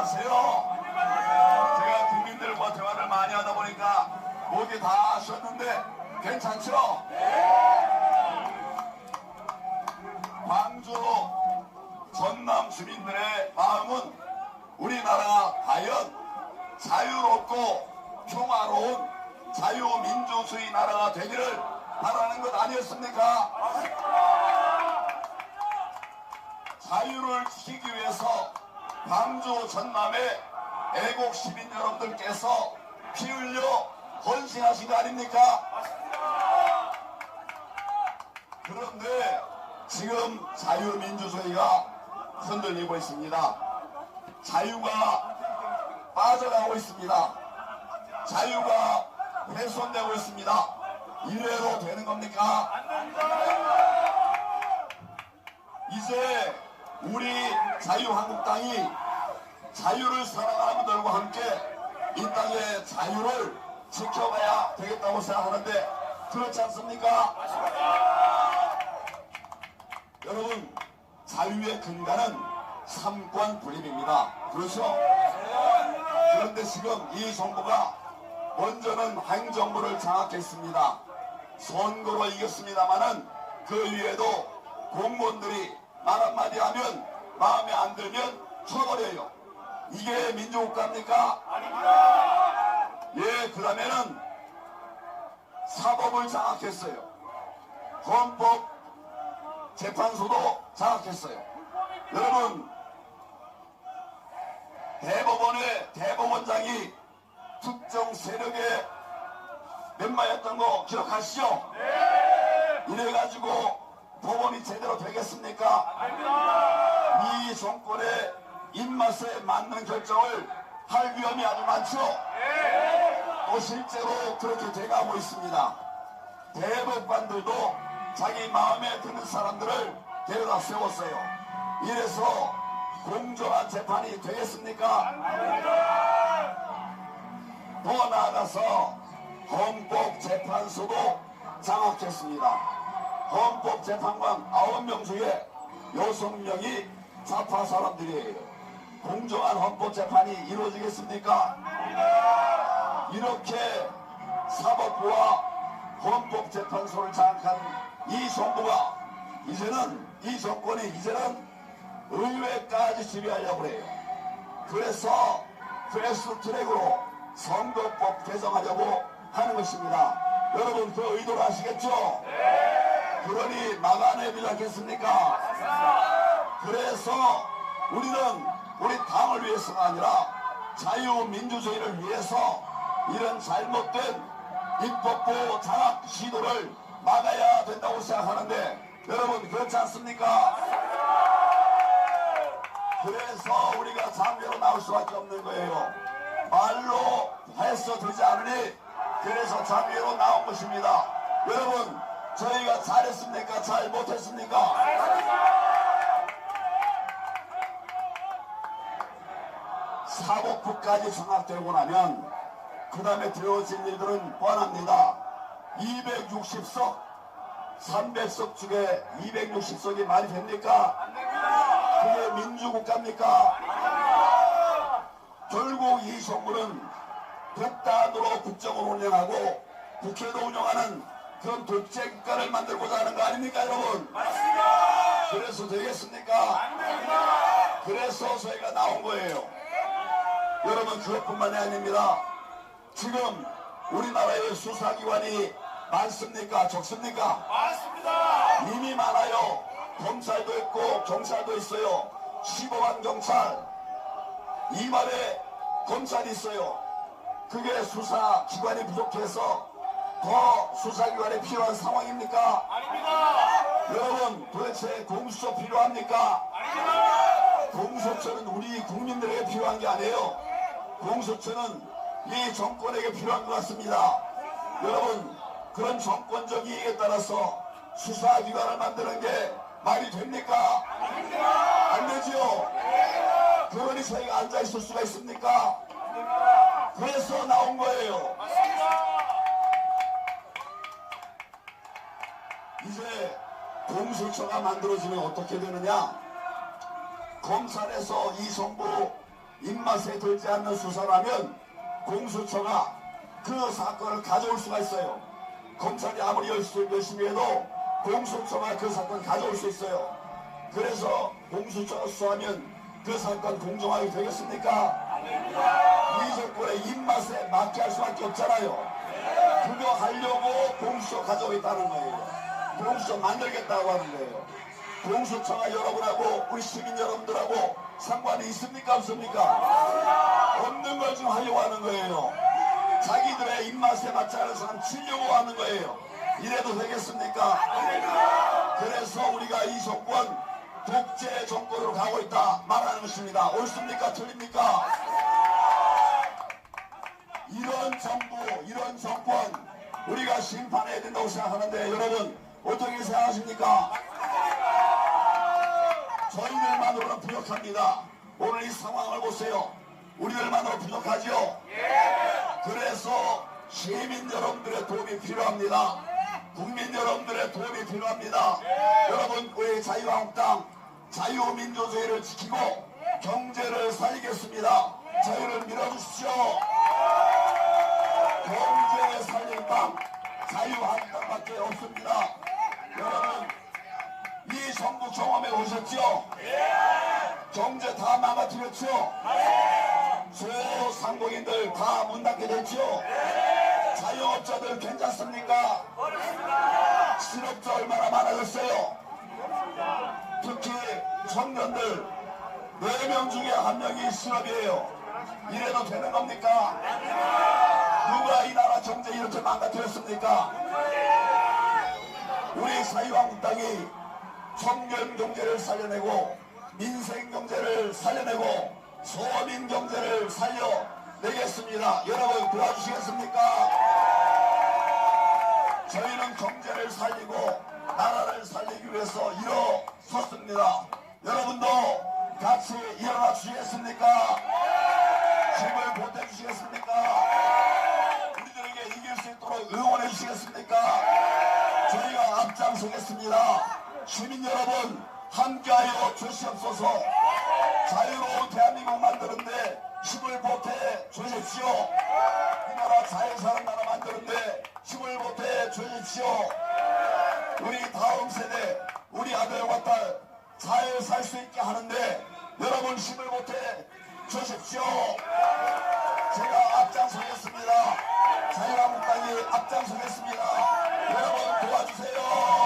안녕하세요. 제가 국민들과 대화를 많이 하다 보니까 목이 다 아셨는데 괜찮죠? 광주 전남 주민들의 마음은 우리나라가 과연 자유롭고 평화로운 자유민주주의 나라가 되기를 바라는 것 아니었습니까? 자유를 지키기 위해서 광주 전남의 애국 시민 여러분들께서 피 흘려 헌신하신 거 아닙니까? 그런데 지금 자유민주주의가 흔들리고 있습니다. 자유가 빠져가고 있습니다. 자유가 훼손되고 있습니다. 이래도 되는 겁니까? 이제 우리 자유한국당이 자유를 사랑하는 분들과 함께 이 땅의 자유를 지켜가야 되겠다고 생각하는데 그렇지 않습니까? 여러분 자유의 근간은 삼권 분립입니다. 그렇죠? 그런데 지금 이 정부가 먼저는 행정부를 장악했습니다. 선거로 이겼습니다마는 그 위에도 공무원들이 말 한마디 하면 마음에 안 들면 쳐버려요. 이게 민주국가입니까? 예, 그러면은 사법을 장악했어요. 헌법 재판소도 장악했어요. 여러분, 대법원의 대법원장이 특정 세력의 멤버였던 거 기억하시죠? 이래가지고 법원이 제대로 되겠습니까? 이 정권의 입맛에 맞는 결정을 할 위험이 아주 많죠? 또 실제로 그렇게 돼가고 있습니다. 대법관들도 자기 마음에 드는 사람들을 데려다 세웠어요. 이래서 공정한 재판이 되겠습니까? 더 나아가서 헌법재판소도 장악했습니다. 헌법재판관 9명 중에 6명이 좌파 사람들이에요. 공정한 헌법재판이 이루어지겠습니까? 이렇게 사법부와 헌법재판소를 장악한 이 정부가 이제는 이 정권이 이제는 의회까지 지배하려고 해요. 그래서 패스트 트랙으로 선거법 개정하려고 하는 것입니다. 여러분 그 의도를 아시겠죠? 그러니 막아내지 않겠습니까? 그래서 우리는 우리 당을 위해서가 아니라 자유민주주의를 위해서 이런 잘못된 입법부 장악 시도를 막아야 된다고 생각하는데 여러분 그렇지 않습니까? 그래서 우리가 장외로 나올 수밖에 없는 거예요. 말로 해서 되지 않으니 그래서 장외로 나온 것입니다. 여러분 저희가 잘했습니까? 잘 못했습니까? 사법부까지 장악되고 나면 그 다음에 되어질 일들은 뻔합니다. 260석, 300석 중에 260석이 말이 됩니까? 그게 민주국가입니까? 결국 이 정부는 독단으로 국정을 운영하고 국회도 운영하는 그런 독재 국가를 만들고자 하는 거 아닙니까 여러분? 그래서 되겠습니까? 그래서 저희가 나온 거예요. 여러분 그것뿐만이 아닙니다. 지금 우리나라의 수사기관이 많습니까? 적습니까? 맞습니다. 이미 많아요. 검찰도 있고 경찰도 있어요. 15만 경찰. 이 말에 검찰이 있어요. 그게 수사기관이 부족해서 더 수사 기관이 필요한 상황입니까? 아닙니다. 여러분 도대체 공수처 필요합니까? 아닙니다. 공수처는 우리 국민들에게 필요한 게 아니에요. 공수처는 이 정권에게 필요한 것 같습니다. 여러분, 그런 정권적 이익에 따라서 수사 기관을 만드는 게 말이 됩니까? 안 되지요? 그러니 저희가 앉아 있을 수가 있습니까? 그래서 나온 거예요. 이제 공수처가 만들어지면 어떻게 되느냐? 검찰에서 이 정부 입맛에 들지 않는 수사라면 공수처가 그 사건을 가져올 수가 있어요. 검찰이 아무리 열심히, 해도 공수처가 그 사건 가져올 수 있어요. 그래서 공수처가 수사하면 그 사건 공정하게 되겠습니까? 이 정권의 입맛에 맞게 할 수밖에 없잖아요. 그거 하려고 공수처 가져오겠다는 거예요. 공수처 만들겠다고 하는 거예요. 공수처가 여러분하고 우리 시민 여러분들하고 상관이 있습니까 없습니까? 없는 걸 지금 하려고 하는 거예요. 자기들의 입맛에 맞지 않은 사람 치려고 하는 거예요. 이래도 되겠습니까? 그래서 우리가 이 정권 독재 정권으로 가고 있다 말하는 것입니다. 옳습니까? 틀립니까? 이런 정부, 이런 정권 우리가 심판해야 된다고 생각하는데 여러분 어떻게 생각하십니까? 저희들만으로는 부족합니다. 오늘 이 상황을 보세요. 우리들만으로 부족하죠? 그래서 시민 여러분들의 도움이 필요합니다. 국민 여러분들의 도움이 필요합니다. 여러분 우리 자유한국당 자유민주주의를 지키고 경제를 살리겠습니다. 저희를 밀어주십시오. 경제를 살릴 방 자유한국당밖에 없습니다. 여러분 이 정부 경험해 오셨죠? 경제 다 망가뜨렸죠? 소상공인들 다 문 닫게 됐죠? 자영업자들 괜찮습니까? 실업자 얼마나 많아졌어요? 특히 청년들 4명 중에 한 명이 실업이에요. 이래도 되는 겁니까? 누가 이 나라 경제 이렇게 망가뜨렸습니까? 우리 자유한국당이 청년 경제를 살려내고 민생 경제를 살려내고 소민 경제를 살려내겠습니다. 여러분 도와주시겠습니까? 저희는 경제를 살리고 나라를 살리기 위해서 일어섰습니다. 여러분도 같이 일어나 주시겠습니까? 힘을 보태주시겠습니까? 우리들에게 이길 수 있도록 응원해 주시겠습니까? 앞장서겠습니다. 시민 여러분, 함께하여 주시옵소서. 자유로운 대한민국 만드는데 힘을 보태 주십시오. 이 나라 잘 사는 나라 만드는데 힘을 보태 주십시오. 우리 다음 세대, 우리 아들과 딸, 잘살수 있게 하는데 여러분 힘을 보태 주십시오. 제가 앞장서겠습니다. 자유한국당이 앞장서겠습니다. 여러분 도와주세요.